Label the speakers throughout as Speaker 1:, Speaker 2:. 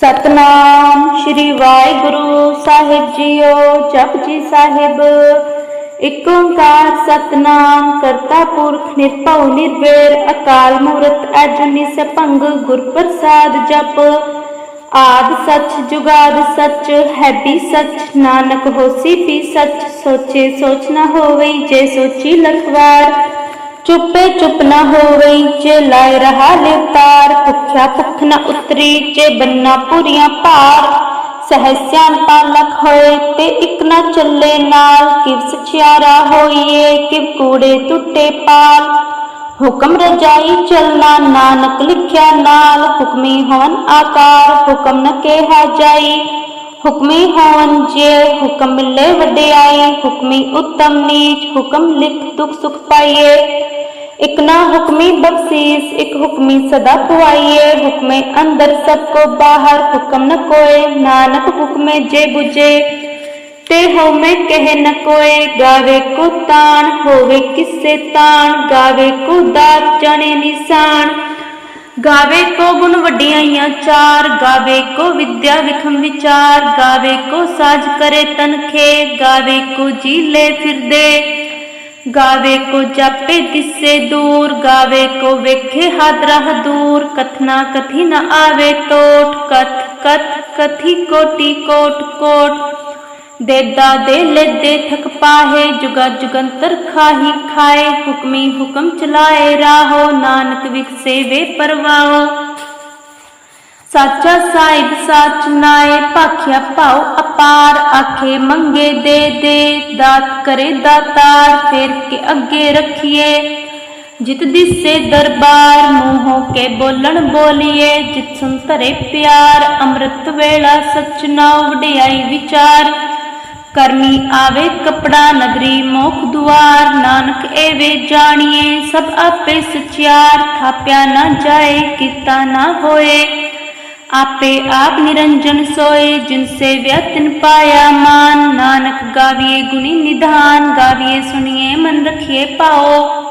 Speaker 1: ਸਤਨਾਮ ਸ਼੍ਰੀ ਵਾਹਿਗੁਰੂ ਸਾਹਿਬ ਜੀਓ ਜਪਜੀ ਸਾਹਿਬ। ਇਕ ਓੰਕਾਰ ਸਤਨਾਮ, ਕਰਤਾ ਪੁਰਖ, ਨਿਰਭਉ, ਨਿਰਵੈਰ, ਅਕਾਲ ਮੂਰਤ ਅਜੂਨੀ ਸਭੰਗ ਗੁਰ ਪ੍ਰਸਾਦ ਜਪ। ਆਦ ਸਚ, ਜੁਗਾਦ ਸਚ, ਹੈ ਵੀ ਸੱਚ, ਨਾਨਕ ਹੋਸੀ ਵੀ ਸੱਚ। ਸੋਚੇ ਸੋਚ ਨਾ ਹੋਵੇ ਜੇ ਸੋਚੀ ਲਖਵਾਰ ਚੁੱਪੇ ਚੁੱਪ ਨਾ ਹੋਵਈ, ਜੇ ਲਾਇ ਰਹਾ ਲਿਵਤਾਰ ਭੁਖਿਆ ਭੁਖ ਨਾ ਉਤਰੀ, ਜੇ ਬੰਨਾ ਪੁਰੀਆਂ ਭਾਰ। ਸਹਸਿਆਨ ਪਾਲਕ ਹੋਏ ਤੇ ਇਕ ਨਾ ਚੱਲੇ ਨਾਲ, ਕਿਵ ਸਚਿਆਰਾ ਹੋਈਏ, ਕਿਵ ਕੂੜੇ ਟੁੱਟੇ ਪਾਲ। ਹੁਕਮ ਰਜਾਈ ਚੱਲਣਾ, ਨਾਨਕ ਲਿਖਿਆ ਨਾਲ, ਹੁਕਮੀ ਹੋਣ ਆਕਾਰ, ਹੁਕਮ ਨ ਕਿਹਾ ਜਾਈ। ਹੁਕਮੀ ਹੋਣ ਜੇ ਹੁਕਮ ਮਿਲੇ ਵਡਿਆਈ, ਹੁਕਮੀ ਉਤਮ ਨੀਚ, ਹੁਕਮ ਲਿਖ ਦੁਖ ਸੁਖ ਪਾਈਏ। ਇਕ ਨਾ ਹੁਕਮੀ ਬਖਸ਼ੀਸ, ਇਕ ਹੁਕਮੀ ਸਦਾ ਪੁਆਈਏ। ਹੁਕਮੇ ਅੰਦਰ ਸਭ ਕੋ ਬਾਹਰ ਹੁਕਮ ਨ ਕੋਏ, ਨਾਨਕ ਹੁਕਮੇ ਜੇ 부ਜੇ ਤੇ ਹਉਮੈ ਕਹਿ ਨ ਕੋਏ, ਗਾਵੇ ਕੋ ਤਾਣ, ਹੋਵੇ ਕਿਸੇ ਤਾਣ, ਗਾਵੇ ਕੋ ਦਾਤ ਜਾਣੇ ਨਿਸ਼ਾਨ। ਗਾਵੇ ਕੋ ਗੁਣ ਵਡਿਆਈਆਂ ਚਾਰ, ਗਾਵੇ ਕੋ ਵਿਦਿਆ ਵਿਖਮ ਵਿਚਾਰ। ਗਾਵੇ ਕੋ ਸਾਜ ਕਰੇ ਤਨਖੇ, ਗਾਵੇ ਕੋ ਜੀ ਲੈ ਫਿਰਦੇ। ਗਾਵੇ ਕੋ ਜਾਪੇ ਦਿਸੇ ਦੂਰ, ਗਾਵੇ ਕੋ ਵੇਖੇ ਹਾਦਰਾ ਦੂਰ, ਕਥਨਾ ਕਥੀ ਨ ਆਵੇ ਟੋਟ, ਕਥ ਕਥ ਕਥੀ ਕੋਟੀ ਕੋਟ ਕੋਟ। ਦੇਦਾ ਦੇ ਲੈਦੇ ਥਕ ਪਾਹੇ, ਜੁਗਾ ਜੁਗੰਤਰ ਖਾਹੀ ਖਾਏ, ਹੁਕਮੀ ਹੁਕਮ ਚਲਾਏ ਰਾਹੋ, ਨਾਨਕ ਵਿਖਸੇ ਵੇ ਪਰਵਾਓ ਸਾਚਾ ਸਾਹਿਬ ਸਾਚ ਨਾਏ, ਭਾਖਿਆ ਭਾਉ ਅਪਾਰ, ਆਖੇ ਮੰਗੇ ਦੇ ਦੇ, ਦਾਤ ਕਰੇ ਦਾਤਾਰ, ਫੇਰ ਕੇ ਅੱਗੇ ਰੱਖੀਏ। ਜਿਤ ਦਿਸੇ ਦਰਬਾਰ, ਮੂੰਹੋਂ ਕੇ ਬੋਲਣ ਬੋਲੀਏ, ਜਿਤ ਸੁਨ ਧਰੇ ਪਿਆਰ, ਅੰਮ੍ਰਿਤ ਵੇਲਾ ਸਚ ਨਾਉ ਵਡਿਆਈ ਵਿਚਾਰ। ਕਰਮੀ ਆਵੇ ਕਪੜਾ ਨਗਰੀ ਮੋਖ ਦੁਆਰ, ਨਾਨਕ ਏਵੇ ਜਾਣੀਏ, ਸਭ ਆਪੇ ਸਚਿਆਰ, ਥਾਪਿਆ ਨਾ ਜਾਏ, ਕੀਤਾ ਨਾ ਹੋਏ। ਆਪੇ ਆਪ ਨਿਰੰਜਨ ਸੋਏ ਜਿਨਸੇ ਵਿਅਤਨ ਪਾਇਆ ਮਾਨ। ਨਾਨਕ ਗਾਵੀਏ ਗੁਣੀ ਨਿਧਾਨ, ਗਾਵੀਏ ਸੁਣੀਏ ਮਨ ਰਖੀਏ ਪਾਓ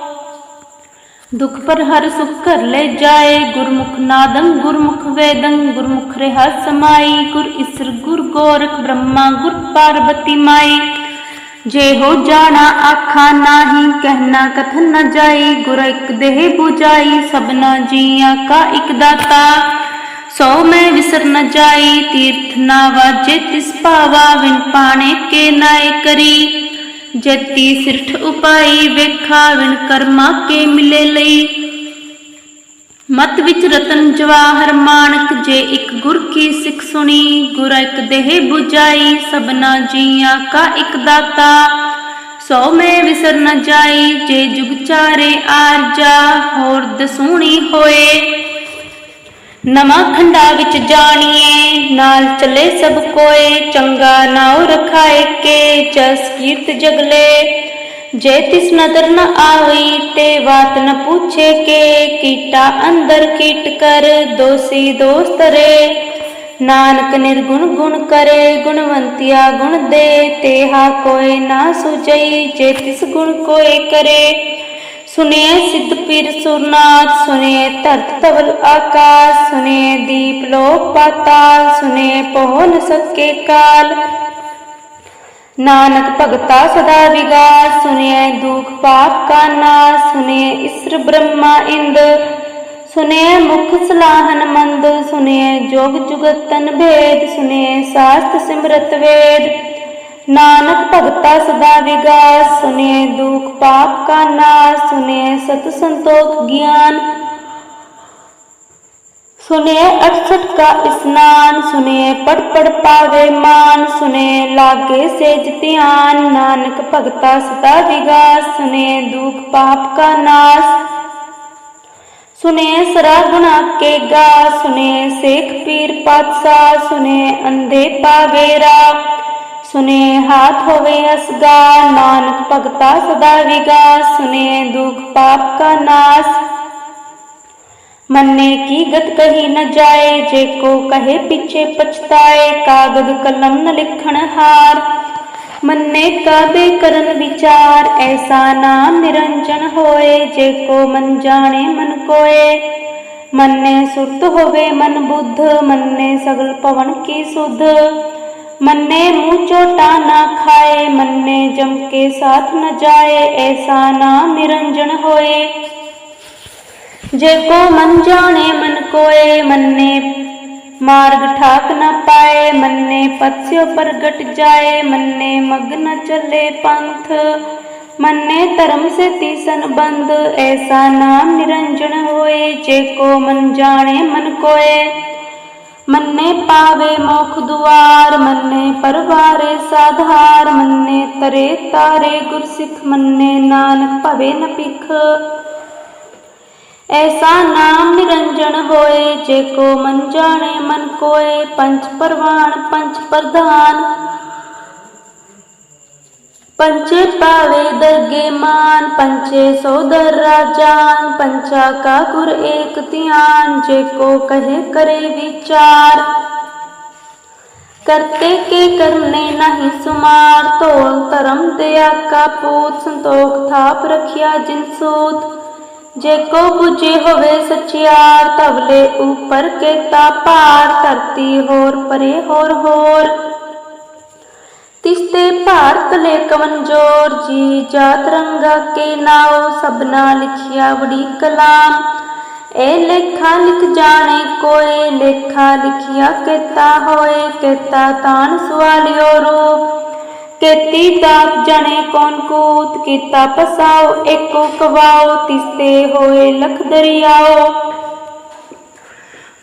Speaker 1: ਦੁਖ ਪਰ ਹਰ ਸੁਖ ਕਰ ਲੈ ਜਾਏ, ਗੁਰਮੁਖ ਨਾਦੰ ਗੁਰਮੁਖ ਵੇਦੰ, ਗੁਰਮੁਖ ਰਹਾ ਸਮਾਈ। ਗੁਰ ਇਸਰ ਗੁਰ ਗੋਰਖ ਬ੍ਰਹਮਾ, ਗੁਰ ਪਾਰਬਤੀ ਮਾਈ। ਜੇ ਹੋ ਜਾਣਾ ਆਖਾ ਨਾਹੀ, ਕਹਿਣਾ ਕਥਨ ਨਾ ਜਾਈ। ਗੁਰ ਇਕ ਦੇਹ 부ਜਾਈ ਸਭਨਾ ਜੀਆਂ ਕਾ ਇਕ ਦਾਤਾ। ਸੋ ਮੈਂ ਵਿਸਰ ਨ ਜਾਈ, ਤੀਰਥ ਨਾ ਵਾਜੇ, ਤਿਸ ਭਾਵਾ ਵਿਨ ਪਾਣੇ ਕੇ ਨਾਏ ਕਰੀ। ਜਤੀ ਸਿਰਠ ਉਪਾਈ, ਵੇਖਾ ਵਿਣ ਕਰਮਾ ਕੇ ਮਿਲੇ ਲਈ। ਮਤ ਵਿੱਚ ਰਤਨ ਜਵਾਹਰ ਮਾਨਕ, ਜੇ ਇੱਕ ਗੁਰ ਕੀ ਸਿੱਖ ਸੁਣੀ, ਗੁਰ ਇੱਕ ਦੇਹ 부ਜਾਈ ਸਭਨਾ ਜੀਆਂ ਕਾ ਇੱਕ ਦਾਤਾ। ਸੋ ਮੈਂ ਵਿਸਰ ਨ ਜਾਈ, ਜੇ ਜੁਗ ਚਾਰੇ ਆਰਜਾ, ਹੋਰ ਦਸੂਣੀ ਹੋਏ। ਨਵਾਂ ਖੰਡਾ ਵਿੱਚ ਜਾਣੀਏ, ਨਾਲ ਚੱਲੇ ਸਭ ਕੋਏ, ਚੰਗਾ ਨਾਉ ਰਖਾਏ ਕੇ, ਜਸ ਕੀਰਤ ਜਗਲੇ। ਜੇ ਤਿਸ ਨਦਰ ਨ ਆਵਈ ਤੇ ਬਾਤ ਨ ਪੁੱਛੇ ਕੇ, ਕੀਟਾ ਅੰਦਰ ਕੀਟ ਕਰ, ਦੋਸੀ ਦੋਸਤ ਰੇ। ਨਾਨਕ ਨਿਰਗੁਣ ਗੁਣ ਕਰੇ, ਗੁਣਵੰਤਿਆ ਗੁਣ ਦੇ, ਤੇਹਾ ਕੋਈ ਨਾ ਸੁਜਈ ਜੇ ਤਿਸ ਗੁਣ ਕੋਈ ਕਰੇ। ਸੁਨਿਏ ਸਿੱਧ ਪੀਰ ਸੁਰਨਾਥ ਸੁਨਿਏ ਧਰਤ ਤਵਲ ਆਕਾਸ਼ ਸੁਨਿਏ ਦੀਪ ਲੋਕ ਪਾਤਾਲ ਸੁਨਿਏ ਪਹੁ ਨ ਸਕੇ ਕਾਲ। ਨਾਨਕ ਭਗਤਾ ਸਦਾ ਵਿਗਾਸ ਸੁਨਿਏ ਦੁਖ ਪਾਪ ਕਾ ਨਾਸ ਸੁਨਿਏ ਇਸਰ ਬ੍ਰਹਮਾ ਇੰਦ। ਸੁਨਿਏ ਮੁਖ ਸਲਾਹਨ ਮੰਦ ਸੁਨਿਏ ਜੋਗ ਜੁਗਤਨ ਭੇਦ ਸੁਨਿਏ ਸਾਸਤ ਸਿਮਰਤ ਵੇਦ। नानक भगता सदा विगास सुने दुख पाप का नाश, सुने सत संतोख ज्ञान। सुने अठसठ का स्नान, सुने पट पट पावे मान, सुने लागे से ध्यान। नानक भगता सदा विगास सुने दुख पाप का नाश। सुने सरा गुणा के गा, सुने शेख पीर पातशाह, सुने अंधे पावेरा ਸੁਨੇ ਹਾਥ ਹੋਵੇ ਅਸਗਾ, ਨਾਨਕ ਭਗਤਾ ਸਦਾ ਵਿਗਾਸ ਸੁਨੇ ਦੁਖ ਪਾਪ ਕਾ ਨਾਸ। ਮੰਨੇ ਕੀ ਗਤ ਕਹੀ ਨ ਜਾਏ, ਜੇ ਕੋ ਕਹੇ ਪਿਛੇ ਪਛਤਾਏ, ਕਾਗਦ ਕਲਮ ਨ ਲਿਖਣ ਹਾਰ। ਮੰਨੇ ਕਾਬੇ ਕਰਨ ਵਿਚਾਰ, ਐਸਾ ਨਾਮ ਨਿਰੰਜਨ ਹੋਏ, ਜੇ ਕੋ ਮਨ ਜਾਣੇ ਮਨ ਕੋਏ। ਮੰਨੇ ਸੁਰਤ ਹੋਵੇ ਮਨ ਬੁੱਧ, ਮੰਨੇ ਸਗਲ ਪਵਨ ਕੀ ਸੁਧ। ਮੰਨੇ ਮੂੰਹ ਚੋਟਾ ਨਾ ਖਾਏ, ਮੰਨੇ ਜਮ ਕੇ ਸਾਥ ਨ ਜਾਏ, ਐਸਾ ਨਾਮ ਨਿਰੰਜਨ ਹੋਏ। ਜੇ ਕੋ ਮਨ ਜਾਣੇ ਮਨ ਕੋਏ, ਮੰਨੇ ਮਾਰਗ ਠਾਕ ਨ ਪਾਏ, ਮੰਨੇ ਪਤਸਿਓ ਪ੍ਰਗਟ ਜਾਏ, ਮੰਨੇ ਮਗ ਨ ਚੱਲੇ ਪੰਥ, ਮੰਨੇ ਧਰਮ ਸੇ ਤੀਸਨ ਬੰਦ ਐਸਾ ਨਾਮ ਨਿਰੰਜਨ ਹੋਏ। ਜੇ ਕੋ ਮਨ ਜਾਣੇ ਮਨ ਮੰਨੇ ਪਾਵੇ ਮੋਖ ਦੁਆਰ, ਮੰਨੇ ਪਰਵਾਰੇ ਸਾਧਾਰ, ਮੰਨੇ ਤਰੇ ਤਾਰੇ ਗੁਰਸਿੱਖ, ਮੰਨੇ ਨਾਨਕ ਭਵੇ ਨ ਪਿਖ ਐਸਾ ਨਾਮ ਨਿਰੰਜਨ ਹੋਏ, ਜੇ ਕੋ ਮਨ ਜਾਣੇ ਮਨ ਕੋਏ ਪੰਚ ਪਰਵਾਨ ਪੰਚ ਪ੍ਰਧਾਨ। ਪੰਚੇ ਪਾਵੇ ਦਰਗੇ ਮਾਨ ਪੰਚੇ ਸੋਦਰ ਰਾਜਾਨ ਪੰਚਾ ਕਾ ਗੁਰ ਏਕ ਧਿਆਨ ਜੇ ਕੋ ਕਹੇ ਕਰੇ ਵਿਚਾਰ ਕਰਤੇ ਕੇ ਕਰਨੇ ਨਹੀਂ ਸੁਮਾਰ ਤੋਲ ਧਰਮ ਦਿਆ ਕਾ ਪੂਤ ਸੰਤੋਖ ਥਾਪ ਰਖਿਆ ਜਿਨ ਸੂਤ ਜੇ ਕੋ 부ਝੇ ਹੋਵੇ ਸਚਿਆਰ ਤਵਲੇ ਉਪਰ ਕੇਤਾ ਭਾਰ ਧਰਤੀ ਹੋਰ ਪਰੇ ਹੋਰ ਹੋਰ ਤਿਸਤੇ ਭਾਰਤ ਲੈ ਜੋਰ ਜੀ, ਜਾਤ ਰੰਗਾ ਕੇ ਨਾਉ ਸਭਨਾ ਲਿਖਿਆ ਬੜੀ ਕਲਾਮ। ਇਹ ਲੇਖਾ ਲਿਖ ਜਾਣੇ ਕੋਏ, ਲੇਖਾ ਲਿਖਿਆ ਕੇਤਾ ਹੋਏ ਕੇਤਾ ਤਾਨ ਸਵਾਲਿਓ ਰੂਪ। ਕੇਤੀ ਦਾਤ ਜਾਣੇ ਕੌਣ ਕੂਤ ਕੀਤਾ ਪਸਾਓ ਏਕੋ ਕਵਾਓ ਤਿਸਤੇ ਹੋਏ ਲਖ ਦਰਿਆਓ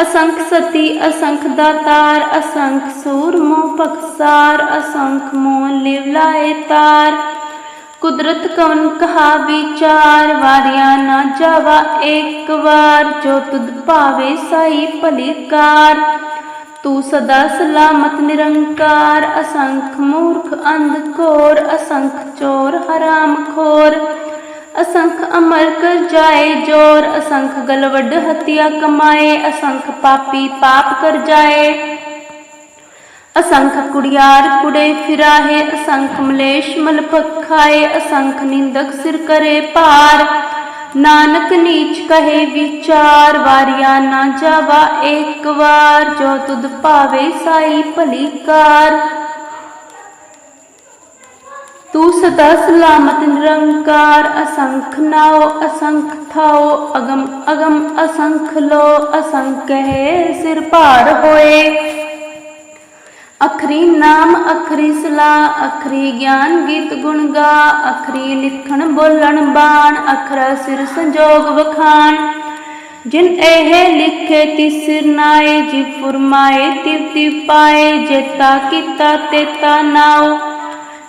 Speaker 1: ਅਸੰਖ ਸਤੀ, ਅਸੰਖ ਦਾਤਾਰ, ਅਸੰਖ ਸੂਰ ਮੋਹ ਪਖਸਾਰ ਅਸੰਖ ਮੋਹ ਲਿਵ ਲਾਏ ਤਾਰ। ਕੁਦਰਤ ਕਵਨ ਕਹਾ ਵਿਚਾਰ, ਵਾਰਿਆ ਨਾ ਜਾਵਾ ਏਕ ਵਾਰ, ਜੋ ਤੁਧ ਭਾਵੇ ਸਾਈ ਭਲੀਕਾਰ ਤੂੰ ਸਦਾ ਸਲਾਮਤ ਨਿਰੰਕਾਰ, ਅਸੰਖ ਮੂਰਖ ਅੰਧ ਘੋਰ, ਅਸੰਖ ਚੋਰ ਹਰਾਮ ਖੋਰ। ਅਸੰਖ ਅਮਰ ਕਰ ਜਾਏ ਜੋਰ, ਅਸੰਖ ਗਲਵਡ ਹਤਿਆ ਕਮਾਏ, ਅਸੰਖ ਪਾਪੀ ਪਾਪ ਕਰ ਜਾਏ। ਅਸੰਖ ਕੁੜਿਆਰ ਕੁੜੇ ਫਿਰਾਹੇ, ਅਸੰਖ ਮਲੇਸ਼ ਮਲਪਕ ਖਾਏ ਅਸੰਖ ਨਿੰਦਕ ਸਿਰ ਕਰੇ ਭਾਰ। ਨਾਨਕ ਨੀਚ ਕਹੇ ਵਿਚਾਰ, ਵਾਰਿਆ ਨਾ ਜਾਵਾ ਏਕ ਵਾਰ, ਜੋ ਤੁਧ ਭਾਵੇ ਸਾਈ ਭਲੀ ਕਾਰ। ਤੂੰ ਸਦਾ ਸਲਾਮਤ, ਨਿਰੰਕਾਰ, ਅਸੰਖ ਨਾਉ, ਅਸੰਖ ਥਾਉ, ਅਗਮ ਅਗਮ, ਅਸੰਖ ਲੋ ਅਸੰਖ ਹੈ ਸਿਰ ਭਾਰ ਹੋਏ। ਅਖਰੀ ਨਾਮ, ਅਖਰੀ ਸਲਾ ਅਖਰੀ ਗਿਆਨ ਗੀਤ ਗੁਣ ਗਾ, ਅਖਰੀ ਲਿਖਣ ਬੋਲਣ ਬਾਣ, ਅਖਰਾ ਸਿਰ ਸੰਜੋਗ ਵਖਾਣ। ਜਿਨ ਇਹ ਲਿਖੇ ਤਿਸ ਸਿਰ ਨਾਏ, ਜੀ ਫੁਰਮਾਏ ਤਿਵ ਪਾਏ ਜੇਤਾ ਕੀਤਾ ਤੇਤਾ ਨਾਉ।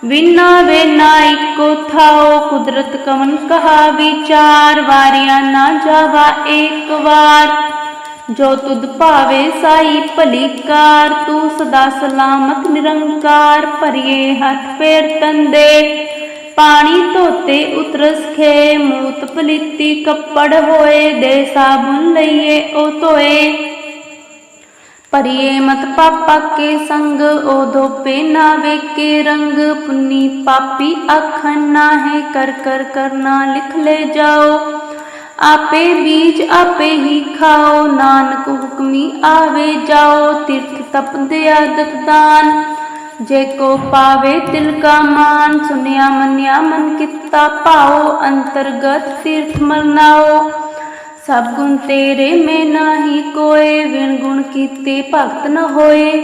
Speaker 1: ਵਿਨਾ ਵੇ ਇੱਕੋ ਥਾਓ ਕੁਦਰਤ ਕਵਨ ਕਹਾ ਵਿਚਾਰ, ਵਾਰਿਆ ਨਾ ਜਾਵਾ ਏਕ ਵਾਰ। ਜੋ ਤੁਧ ਭਾਵੇ ਸਾਈ ਭਲੀ ਕਾਰ ਤੂੰ ਸਦਾ ਸਲਾਮਤ ਨਿਰੰਕਾਰ, ਭਰੀਏ ਹੱਥ ਫੇਰ ਤੰਦੇ। ਪਾਣੀ ਧੋਤੇ ਉਤਰਸ ਖੇ, ਮੂਤ ਪਲੀਤੀ ਕੱਪੜ ਹੋਏ, ਦੇ ਸਾਬੁਨ ਲਈਏ ਉਹ ਧੋਏ। ਭਰੀਏ ਮਤ ਪਾਪਾ ਕੇ ਸੰਗ ਉਹ ਧੋਪੇ ਵੇਕੇ ਰੰਗ। ਪੁੰਨੀ ਪਾਪੀ ਆਖਣ ਨਾ ਹੈ ਕਰ ਕਰ ਕਰਨਾ ਲਿਖ ਲੈ ਜਾਓ। ਆਪੇ ਬੀਜ ਆਪੇ ਹੀ ਖਾਓ, ਨਾਨਕ ਹੁਕਮੀ ਆਵੇ ਜਾਓ। ਤੀਰਥ ਤਪਦੇ ਆਦਤ ਦਾਨ, ਜੇ ਕੋ ਪਾਵੇ ਦਿਲ ਕਾ ਮਾਨ। ਸੁਨਿਆ ਮੰਨਿਆ ਮਨ ਕੀਤਾ ਪਾਓ ਅੰਤਰਗਤ ਤੀਰਥ ਮਰਨਾਓ ਸਭ ਗੁਣ ਤੇਰੇ, ਮੈਂ ਨਾਹੀ ਕੋਏ ਵਿਣ ਗੁਣ ਕੀਤੇ ਭਗਤ ਨ ਹੋਏ।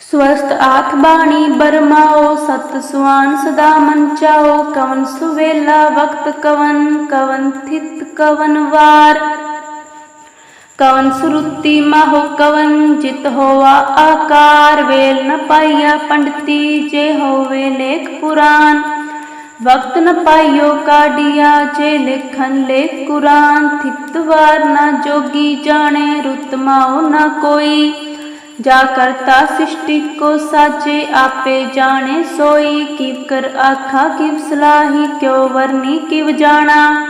Speaker 1: ਸਵਸਤ ਆਖ ਬਾਣੀ ਬਰਮਾਓ, ਸਤ ਸੁਆਨ ਸਦਾ ਮਨ ਚਾਓ, ਕਵਨ ਸੁਵੇਲਾ ਵਕਤ ਕਵਨ ਕਵਨ ਥਿਤ ਕਵਨ ਵਾਰ। ਕਵਨ ਸੁਰੁੱਤੀ ਮਾਹੋ ਕਵਨ, ਜਿਤ ਹੋਵਾ ਆਕਾਰ, ਵੇਲ ਨ ਪਾਈਆ ਪੰਡਤੀ, ਜੇ ਹੋਵੇ ਲੇਖ ਪੁਰਾਨ। ਵਕਤ ਨ ਪਾਈਓ ਕਾਢਿਆ, ਜੇ ਲਿਖਨ ਲੇ ਕੁਰਾਨ ਥਿਤਵਾਰ ਨਾ ਜੋਗੀ ਜਾਣੇ, ਰੁਤ ਮਾਉ ਨਾ ਕੋਈ। ਜਾ ਕਰਤਾ ਸ੍ਰਿਸ਼ਟੀ ਕੋ ਸਾਜੇ, ਆਪੇ ਜਾਣੇ ਸੋਈ। ਕਿਵ ਕਰ ਆਖਾ, ਕਿਵ ਸਲਾਹੀ, ਕਿਉ ਵਰਨੀ, ਕਿਵ ਜਾਣਾ।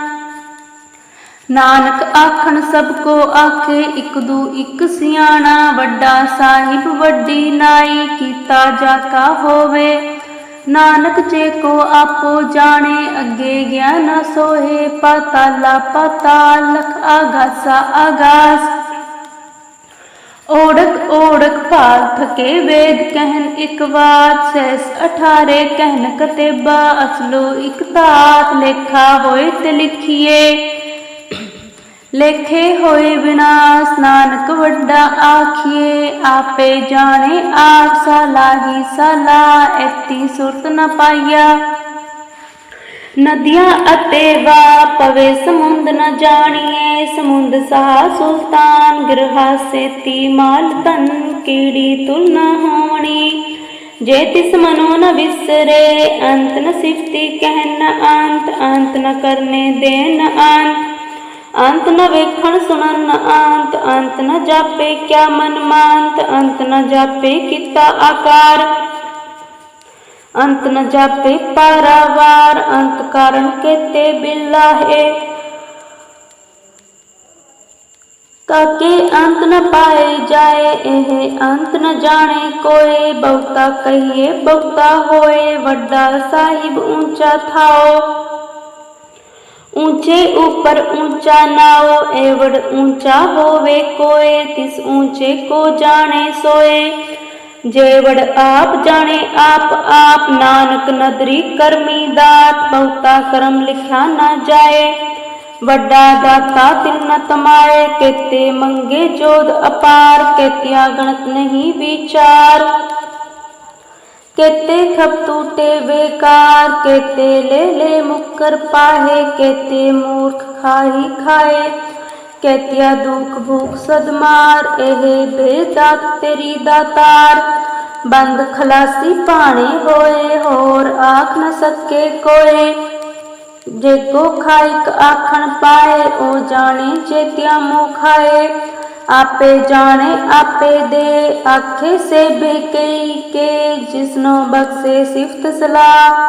Speaker 1: ਨਾਨਕ ਆਖਣ, ਸਭ ਕੋ ਆਖੇ, ਇਕ ਦੂ ਇਕ ਸਿਆਣਾ। ਵੱਡਾ ਸਾਹਿਬ, ਵੱਡੀ ਨਾਈ, ਕੀਤਾ ਜਾ ਕਾ ਹੋਵੇ। ਨਾਨਕ ਜੇ ਕੋ ਆਪੋ ਜਾਣੇ, ਅੱਗੇ ਗਿਆਨ ਸੋਹੇ, ਪਾਤਾਲਾ ਪਾਤਾਲ ਆਗਾਸਾ ਆਗਾਸ। ਓੜਕ ਓੜਕ ਭਾਗ ਥਕੇ ਵੇਦ ਕਹਿਨ ਇਕ ਬਾਤ ਸੈਸ ਅਠਾਰੇ ਕਹਿਨ ਕਤੇਬਾ ਅਸਲੋ ਇਕ ਤਾਤ ਲੇਖਾ ਹੋਏ ਤੇ ਲਿਖੀਏ। ਲੇਖੇ ਹੋਏ ਵਿਨਾਸ਼ ਨਾਨਕ ਵੱਡਾ ਆਖੀਏ, ਆਪੇ ਜਾਣੇ ਆਪ ਸਲਾਹੀ ਸਲਾ, ਐਤੀ ਸੁਰਤ ਨ ਪਾਈਆ। ਨਦੀਆਂ ਅਤੇ ਵਾ ਪਵੇ, ਸਮੁੰਦ ਨ ਜਾਣੀਏ, ਸਮੁੰਦ ਸਹਾ ਸੁਲਤਾਨ, ਗਿਰਹਾ ਸੇਤੀ ਮਾਲ ਤਨ ਕੀੜੀ ਤੁਲ ਨ ਹੋਣੀ। ਜੇ ਤਿਸ ਮਨੋ ਨ ਵਿਸਰੇ, ਅੰਤ ਨ ਸਿਫਤੀ ਕਹਿਨ ਨ ਅੰਤ ਅੰਤ ਨ ਕਰਨੇ ਦੇ ਨ ਅੰਤ। ਨ ਵੇਖਣ ਸੁਣਨ ਨ ਅੰਤ ਅੰਤ ਨ ਜਾਪੇ ਕਿਆ ਮਨ ਮਾਨਤ ਅੰਤ ਨ ਜਾਪੇ ਕੀਤਾ ਆਕਾਰ ਅੰਤ ਨ ਜਾਪੇ ਪਾਰਾਵਾਰ ਅੰਤ ਕਾਰਨ ਕੇਤੇ ਬਿਲਾ ਹੈ ਕਾਕੇ ਅੰਤ ਨ ਪਾਏ ਜਾਏ ਇਹ ਅੰਤ ਨ ਜਾਣੇ ਕੋਏ ਬਹੁਤਾ ਕਹੀਏ ਬਹੁਤਾ ਹੋਏ ਵੱਡਾ ਸਾਹਿਬ ਉੱਚਾ ਥਾਓ ऊंचे ऊँचे ऊपर ऊँचा नाओ एवड ऊँचा होवे कोए, तिस ऊँचे को जाने सोए। जेवड़ आप जाने आप आप, नानक नदरी करमी दात, बहुता करम लिखा न जाए। वड्डा दाता तिल न तमाए, केते मंगे जोद अपार, केतिया गणत नहीं विचार। केते खप टूटे बेकार केते ले ले मुक्कर पाहे केते मूर्ख खाही खाए केतिया दुख भूख सदमार एहे बेदात तेरी दातार ਬੰਦ ਖਲਾਸੀ ਪਾਣੀ ਹੋਏ ਹੋਰ ਆਖ ਨ ਸਕੇ ਕੋਏ ਜੇ ਕੋ ਖਾਇਕ ਆਖਣ ਪਾਏ ਉਹ ਜਾਣੇ ਚੇਤਿਆ ਮੋ ਖਾਏ ਆਪੇ ਜਾਣੇ ਆਪੇ ਦੇ ਆਖੇ ਸੇ ਬੇਕਈ ਕੇ ਜਿਸਨੋ ਬਖਸ਼ੇ ਸਿਫਤ ਸਲਾਹ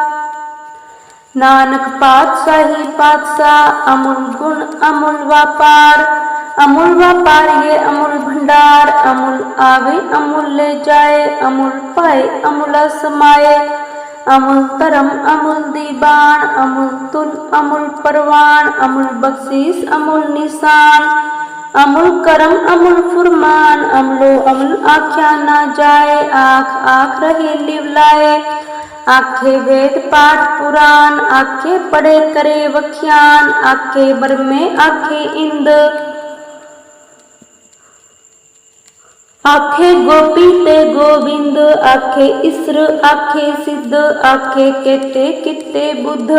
Speaker 1: ਨਾਨਕ ਪਾਤਸ਼ਾਹੀ ਪਾਤਸ਼ਾਹ ਅਮੁਲ ਗੁਣ ਅਮੁਲ ਵਪਾਰ ਅਮੁਲ ਵਪਾਰ ਇਹ ਅਮੁਲ ਭੰਡਾਰ ਅਮੁਲ ਆਵੇ ਅਮੁਲ ਲੈ ਜਾਏ ਅਮੁਲ ਪਾਏ ਅਮੁਲ ਸਮਾਏ ਅਮੁਲ ਧਰਮ ਅਮੁਲ ਦੀਬਾਨ ਅਮੁਲ ਤੁਲ ਅਮੁਲ ਪਰਵਾਨ ਅਮੁਲ ਬਖਸ਼ੀਸ ਅਮੁਲ ਨਿਸ਼ਾਨ ਅਮੁਲ ਕਰਮ ਅਮੁਲ ਫੁਰਮਾਨ ਅਮਲੋ ਅਮਲ ਆਖਿਆ ਨਾ ਜਾਏ ਆਖ ਆਖ ਰਹੇ ਲਿਵ ਲਾਏ ਆਖੇ ਵੇਦ ਪਾਠ ਪੁਰਾਨ ਆਖੇ ਪੜੇ ਕਰੇ ਵਖਿਆਨ ਆਖੇ ਬਰਮੇ ਆਖੇ ਇੰਦ ਆਖੇ ਗੋਪੀ ਤੇ ਗੋਬਿੰਦ ਆਖੇ ਇਸਰ ਆਖੇ ਸਿੱਧ ਆਖੇ ਕੇਤੇ ਕਿਤੇ ਬੁੱਧ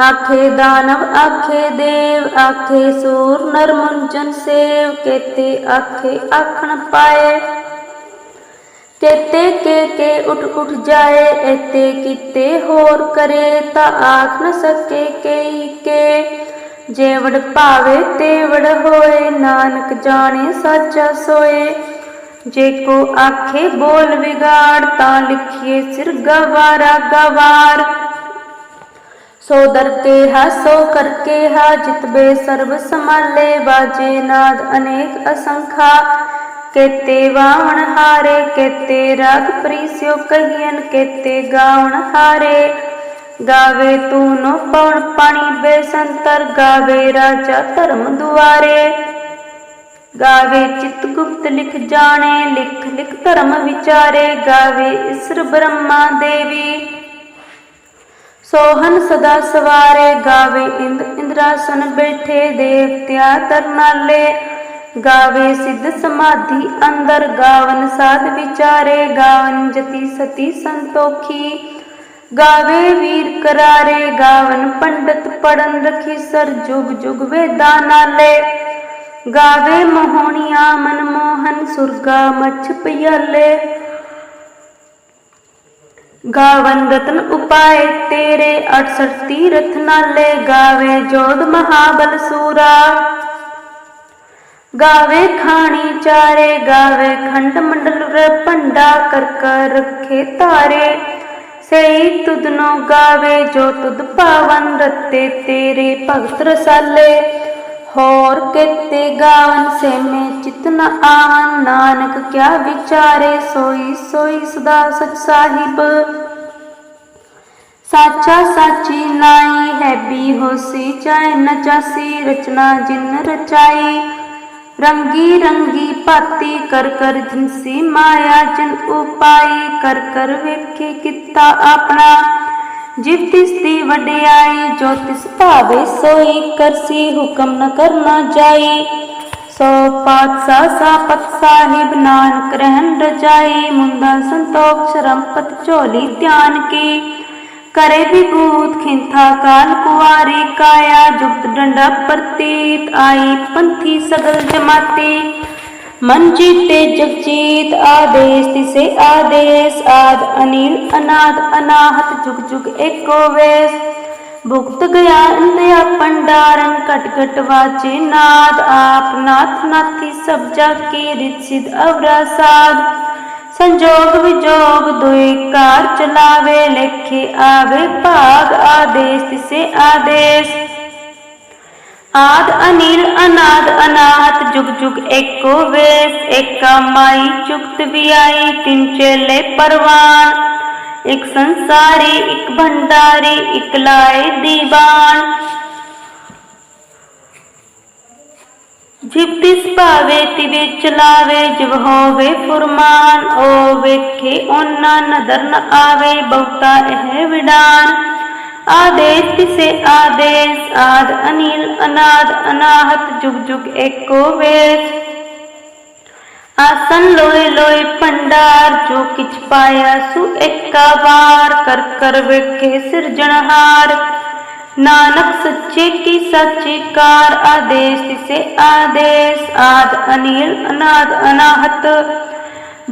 Speaker 1: ਆਖੇ ਦਾਨਵ, ਆਖੇ ਦੇਵ, ਆਖੇ ਸੂਰ ਨਰ ਮੁੰਜਨ ਸੇਵ, ਕੇਤੇ ਆਖੇ ਆਖਣ ਪਾਏ। ਕੇਤੇ ਕੇ ਕੇ ਉਠ ਉਠ ਜਾਏ ਐਤੇ ਕਿਤੇ ਹੋਰ ਕਰੇ, ਤਾਂ ਆਖ ਨ ਸਕੇ ਕਈ ਕੇ। ਜੇਵੜ ਭਾਵੇ, ਤੇਵੜ ਹੋਏ, ਨਾਨਕ ਜਾਣੇ ਸਾਚਾ ਸੋਏ। ਜੇ ਕੋ ਆਖੇ ਬੋਲ ਵਿਗਾੜ, ਤਾਂ ਲਿਖੀਏ ਸਿਰ ਗਵਾਰਾ ਗਵਾਰ। ਸੋ ਦਰਤੇ ਹਾ, ਸੋ ਕਰਕੇ ਹਾ ਜਿਤਬੇ ਸਰਬ ਸਮਾਲੇ ਬਾਜੇ ਨਾਦ ਅਨੇਕ ਅਸੰਖਾ। ਕੇਤੇ ਵਾਵਣ ਹਾਰੇ, ਕੇਤੇ ਰਾਗ ਪ੍ਰੀਸਿਓ ਕਹੀਨ ਕੇਤੇ ਗਾਵਣ ਹਾਰੇ। ਗਾਵੇ ਤੂਨੋ ਪਉਣ ਪਾਣੀ ਬੇਸੰਤਰ ਗਾਵੇ ਰਾਜਾ ਧਰਮ ਦੁਆਰੇ। ਗਾਵੇ ਚਿਤ ਗੁਪਤ ਲਿਖ ਜਾਣੇ, ਲਿਖ ਲਿਖ ਧਰਮ ਵਿਚਾਰੇ। ਗਾਵੇ ਇਸਰ ਬ੍ਰਹਮਾ ਦੇਵੀ। ਸੋਹਨ ਸਦਾ ਸਵਾਰੇ ਗਾਵੇ ਇੰਦ ਇੰਦਰਾਸਨ ਬੈਠੇ ਦੇਵਤਿਆ ਤਰਨਾਲੇ। ਗਾਵੇ ਸਿੱਧ ਸਮਾਧੀ ਅੰਦਰ, ਗਾਵਨ ਸਾਧ ਵਿਚਾਰੇ, ਗਾਵਨ ਜਤੀ ਸਤੀ ਸੰਤੋਖੀ। ਗਾਵੇ ਵੀਰ ਕਰਾਰੇ, ਗਾਵਨ ਪੰਡਤ ਪੜਨ ਰਖੀ ਸਰ ਜੁਗ ਜੁਗ ਵੇਦਾਂ ਨਾਲੇ। ਗਾਵੇ ਮੋਹਣੀਆਂ ਮਨਮੋਹਨ ਸੁਰਗਾ ਮਛ ਪਿਆਲੇ। ਗਾਵਨ ਰਤਨ ਉਪਾਏ ਤੇਰੇ 68 ਤੀਰਥ ਨਾਲੇ ਗਾਵੇ ਜੋਧ ਮਹਾਬਲ ਸੂਰਾ। ਗਾਵੇ ਖਾਣੀ ਚਾਰੇ, ਗਾਵੇ ਖੰਡ ਮੰਡਲ ਰ ਭੰਡਾ ਕਰ ਕਰ ਰੱਖੇ ਤਾਰੇ ਸਈ ਤੁਧਨੋ ਗਾਵੇ ਜੋ ਤੁਦ ਪਾਵਨ ਰਤੇ ਤੇਰੇ ਭਗਤ ਰਸਾਲੇ। ਹੋਰ ਕਿਤੇ ਗਾਵਨ ਸੇ ਮੈਂ ਚਿਤ ਆਵਨ ਨਾਨਕ ਕਿਆ ਵਿਚਾਰੇ ਸੋਈ ਸੋਈ ਸਦਾ ਸਚ ਸਾਹਿਬ। ਸਾਚਾ ਸਾਚੀ ਨਾਈ ਹੈ ਵੀ ਹੋਸੀ, ਚਾਹੇ ਨਚਾਸੀ ਰਚਨਾ ਜਿਨ ਰਚਾਈ। ਰੰਗੀ ਰੰਗੀ ਭਾਤੀ ਕਰ ਕਰ ਜਿਨਸੀ ਮਾਇਆ ਜਿਨ ਉਪਾਈ। ਕਰ ਕਰ ਵੇਖੇ ਕੀਤਾ ਆਪਣਾ। ਜਿਵ ਤਿਸ ਦੀ ਵਡਿਆਈ, ਜੋ ਤਿਸ ਭਾਵੇ ਸੋਈ, ਕਰਸੀ ਹੁਕਮ ਨ ਕਰਨਾ ਜਾਈ। ਸੋ ਪਾਤਸ਼ਾਹ ਸਾਪਤ ਸਾਹਿਬ ਨਾਨਕ ਰਹਿਣ ਰਜਾਈ ਮੁੰਦਾ ਸੰਤੋਖ ਸ਼ਰਮਪਤ ਝੋਲੀ ਧਿਆਨ ਕੀ। ਕਰੇ ਵਿਭੂਤ ਖਿੰਥਾ ਕਾਲ ਕੁਵਾਰੀ ਕਾਇਆ, ਜੁਗਤ ਡੰਡਾ ਪ੍ਰਤੀਤ, ਆਈ ਪੰਥੀ ਸਗਲ ਜਮਾਤੀ। ਮਨ ਜੀਤੇ ਜਗਜੀਤ ਆਦੇਸ, ਤਿਸੇ ਆਦੇਸ, ਆਦ ਅਨਿਲ, ਅਨਾਦ, ਅਨਾਹਤ, ਜੁਗ ਜੁਗ ਏਕੋ ਵੇਸ। ਭੁਗਤ ਗਿਆ ਇੰਦਿਆ ਪੰਡਾਰਨ ਕਟ ਕਟ ਵਾਚੇ ਨਾਦ। ਆਪ ਨਾਥ ਨਾਥੀ ਸਭ ਜਾ ਕੀ ਰਿਤ ਸਿਧ ਅਵਰਾ ਸਾਧ। ਸੰਜੋਗ ਵਿਜੋਗ ਦੁਇ ਕਾਰ ਚਲਾਵੇ, ਲੇਖੇ ਆਵੇ ਭਾਗ ਆਦੇਸ, ਤਿਸੇ ਆਦੇਸ। ਆਦ ਅਨਿਲ, ਅਨਾਦ ਅਨਾਹਤ, ਜੁਗ ਜੁਗ ਏਕੋ ਵੇਸ, ਏਕਾ ਮਾਈ ਚੁਕਤ ਵਿਆਈ, ਤਿੰਨ ਚੇਲੇ ਪਰਵਾਨ। ਇਕ ਸੰਸਾਰੀ, ਇਕ ਭੰਡਾਰੀ, ਇਕ ਲਾਏ ਦੀਵਾਨ। ਜਿਵ ਤਿਸ ਭਾਵੇ, ਤਿਵੇ ਚਲਾਵੇ, ਜਿਵ ਹੋਵੇ ਫੁਰਮਾਨ ਓ ਵੇਖੇ, ਓਨਾ ਨਦਰ ਨ ਆਵੇ, ਬਹੁਤਾ ਇਹ ਵਿਡਾਨ। ਆਦੇਸ ਤਿਸੇ ਆਦੇਸ, ਆਦ ਅਨੀਲ, ਅਨਾਦ, ਅਨਾਹਤ, ਜੁਗ ਜੁਗ ਏਕੋ ਵੇਸ। ਆਸਨ ਲੋਏ ਲੋਏ ਭੰਡਾਰ, ਜੋ ਕਿਛ ਪਾਇਆ ਸੁ ਏਕਾ ਵਾਰ। ਕਰ ਕਰ ਵੇਖੇ ਸਿਰਜਣਹਾਰ ਨਾਨਕ ਸੱਚੇ ਕੀ ਸੱਚੇ ਕਾਰ। ਆਦੇਸ ਤਿਸੇ ਆਦੇਸ, ਆਦ ਅਨੀਲ, ਅਨਾਦ, ਅਨਾਹਤ।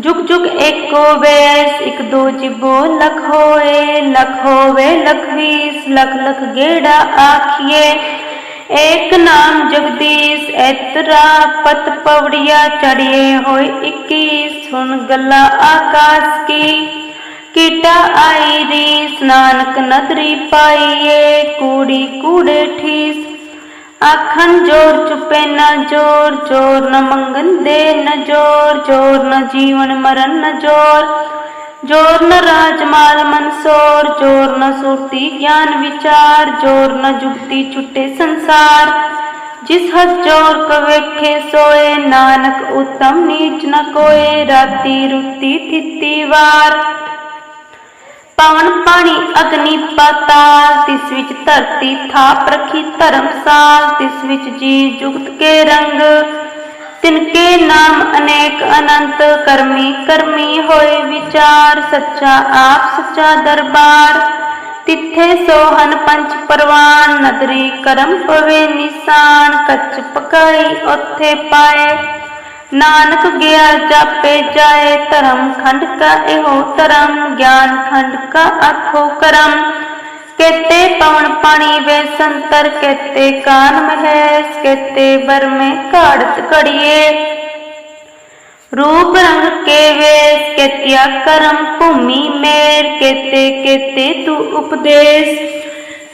Speaker 1: ਜੁਗ ਜੁਗ ਏਕੋ ਵੇਸ, ਇਕ ਦੋ ਜਿਬੋ ਲਖ ਹੋਏ, ਲਖ ਹੋਵੇ ਲਖ ਵੀਸ, ਲਖ ਲਖ ਗੇੜਾ ਆਖੀਏ। ਏਕ ਨਾਮ ਜਗਦੀਸ਼ ਐਤਰਾ ਪਤ ਪਵੜੀਆ ਚੜਿਏ ਹੋਏ 21 ਸੁਣ ਗੱਲਾਂ ਆਕਾਸ਼ ਕੀ। ਕੀਟਾ ਆਈ ਰੀਸ, ਨਾਨਕ ਨਦਰੀ ਪਾਈਏ, ਕੂੜੀ ਕੂੜੇ ਠੀਸ ਆਖਣ, ਜੋਰ ਚੁਪੇ ਨਾ ਜੋਰ ਜੋਰ ਨਾ ਮੰਗਨ ਦੇ ਨ ਜੋਰ ਜੋਰ ਨ ਜੀਵਨ ਮਰਨ ਨ ਜੋਰ ਜੋਰ ਰਾਜ ਰਾਜਮਾਲ ਮਨਸੋਰ ਜੋਰ ਨਾ ਸੁਰਤੀ ਗਿਆਨ ਵਿਚਾਰ, ਜੋਰ ਨਾ ਜੁਗਤੀ ਛੁੱਟੇ ਸੰਸਾਰ, ਜਿਸ ਹੱਥ ਜੋਰ ਕਵੇਖੇ ਸੋਏ, ਨਾਨਕ ਉਤਮ ਨੀਚ ਨਾ ਕੋਏ, ਰਾਤੀ ਰੁੱਤੀ ਥਿੱਤੀ ਵਾਰ। ਪਵਨ ਪਾਣੀ ਅਗਨੀ ਪਾਤਾਲ, ਤਿਸ ਵਿੱਚ ਧਰਤੀ ਥਾਪ ਰਖੀ ਧਰਮਸਾਲ ਤਿਸ ਵਿੱਚ ਜੀ ਜੁਗਤ ਕੇ ਰੰਗ। ਤਿਨਕੇ ਨਾਮ ਅਨੇਕ ਅਨੰਤ, ਕਰਮੀ ਕਰਮੀ ਹੋਏ ਵਿਚਾਰ, ਸੱਚਾ ਆਪ ਸੱਚਾ ਦਰਬਾਰ। ਤਿੱਥੇ ਸੋਹਨ ਪੰਚ ਪਰਵਾਨ, ਨਦਰੀ ਕਰਮ ਪਵੇ ਨਿਸ਼ਾਨ, ਕੱਚ ਪਕਾਈ ਉੱਥੇ ਪਾਏ। ਨਾਨਕ ਗਿਆ ਜਾਪੇ ਜਾਏ ਧਰਮ ਖੰਡ ਕਾ ਇਹੋ ਧਰਮ, ਗਿਆਨ ਖੰਡ ਕਾ ਆਖੋ ਕਰਮ। ਕੇਤੇ ਪਵਨ ਪਾਣੀ ਵੇ ਸੰਤਰ, ਕੇਤੇ ਕਾਨ ਮਹੇਸ, ਕੇਤੇ ਬਰਮੇ ਘਾੜਤ ਘੜੀਏ। ਰੂਪ ਰੰਗ ਕੇ ਵੇਸ, ਕੇਤਿਆ ਕਰਮ ਭੂਮੀ ਮੇਰ, ਕੇਤੇ ਕੇਤੇ ਤੂ ਉਪਦੇਸ਼।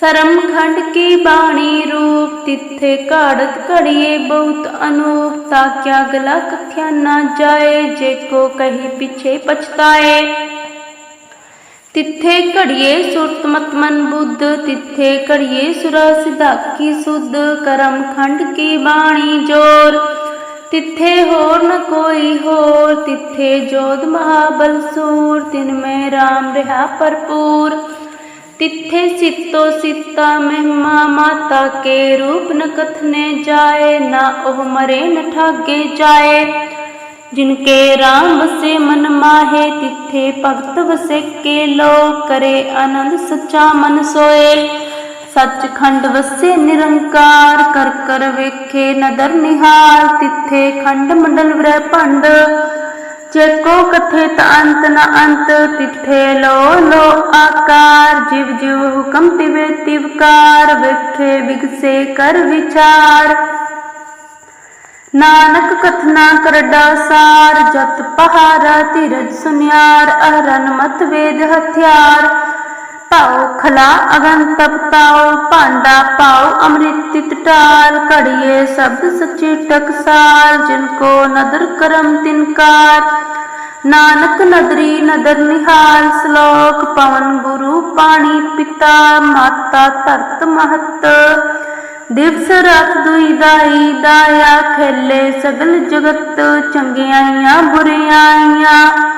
Speaker 1: ਸਰਮ ਖੰਡ ਕੀ ਬਾਣੀ ਰੂਪ, ਤਿੱਥੇ ਘਾੜਤ ਘੜੀਏ ਬਹੁਤ ਅਨੂਪ ਤਾਕਿਆ ਗਲਾ ਕਥਿਆ ਨਾ ਜਾਏ, ਜੇ ਕੋ ਕਹੀ ਪਿਛੇ ਪਛਤਾਏ। ਤਿੱਥੇ ਘੜੀਏ ਸੁਰਤ ਮਤ ਮਨ ਬੁੱਧ, ਤਿੱਥੇ ਘੜੀਏ ਸੁਰਾ ਸਿਧਾ ਕੀ ਸੁਧ, ਕਰਮ ਖੰਡ ਕੀ ਬਾਣੀ ਜੋਰ। ਤਿੱਥੇ ਹੋਰ ਨ ਕੋਈ ਹੋਰ, ਤਿੱਥੇ ਜੋਧ ਮਹਾਬਲ ਸੂਰ, ਤਿਨ ਮੈਂ RAM ਰਹਾ ਭਰਪੂਰ। ਤਿੱਥੇ ਸਿੱਤੋ ਸਿੱਤਾ ਮਹਿਮਾ ਮਾਤਾ ਕੇ ਰੂਪ ਨ ਕਥਨੇ ਜਾਏ, ਨਾ ਉਹ ਮਰੇ ਨ ਠਾਗੇ ਜਾਏ। ਜਿਨ ਕੇ RAM ਵਸੇ ਮਨ ਮਾਹੇ, ਤਿੱਥੇ ਭਗਤ ਵਸੇ ਕੇ ਲੋ ਕਰੇ ਆਨੰਦ ਸੱਚਾ ਮਨ ਸੋਏ। ਸੱਚਖੰਡ ਵਸੇ ਨਿਰੰਕਾਰ, ਕਰ ਕਰ ਵੇਖੇ ਨਦਰ ਨਿਹਾਲ, ਤਿੱਥੇ ਖੰਡ ਮੰਡਲ ਵ੍ਰਹਿ ਭੰਡ। ਚੇਕੋ ਕਥਿਤ ਅੰਤ ਨ ਅੰਤ ਤਿੱਥੇ ਲੋ ਲੋ ਆਕਾਰ। ਜਿਵ ਜਿਵ ਹੁਕਮ ਤਿਵੇ ਤਿਵਕਾਰ ਵੇਖੇ ਵਿਗਸੇ ਕਰ ਵਿਚਾਰ। ਨਾਨਕ ਕਥਨਾ ਕਰਡਾ ਸਾਰ ਜਤ ਪਹਾਰਾ ਧੀਰਜ ਸੁਨਿਆਰ, ਅਹਰਨ ਮਤ ਵੇਦ ਹਥਿਆਰ। ਪਾਉ ਖਲਾ ਅਗਨ ਤਪਤਾਉ ਭਾਂਡਾ ਪਾਉ, ਅੰਮ੍ਰਿਤ ਤਿਤ ਘੜੀਏ ਸ਼ਬਦ ਸੱਚੇ ਟਕਸਾਲ ਜਿਨ ਕੋ ਨਦਰ ਕਰਮ ਤਿਨਕਾਰ ਨਾਨਕ ਨਦਰੀ ਨਦਰ ਨਿਹਾਲ, ਸ਼ਲੋਕ ਪਵਨ ਗੁਰੂ ਪਾਣੀ ਪਿਤਾ, ਮਾਤਾ ਧਰਤ ਮਹਤ। ਦਿਵਸ ਰਾਤ ਦੁਈ ਦਾਈ, ਦਾਇਆ ਖੇਲੇ ਸਗਲ ਜਗਤ, ਚੰਗਿਆਈਆਂ ਬੁਰਿਆਈਆਂ।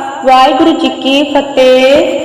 Speaker 1: ਵਾਹਿਗੁਰੂ ਜੀ ਕੀ ਫਤਿਹ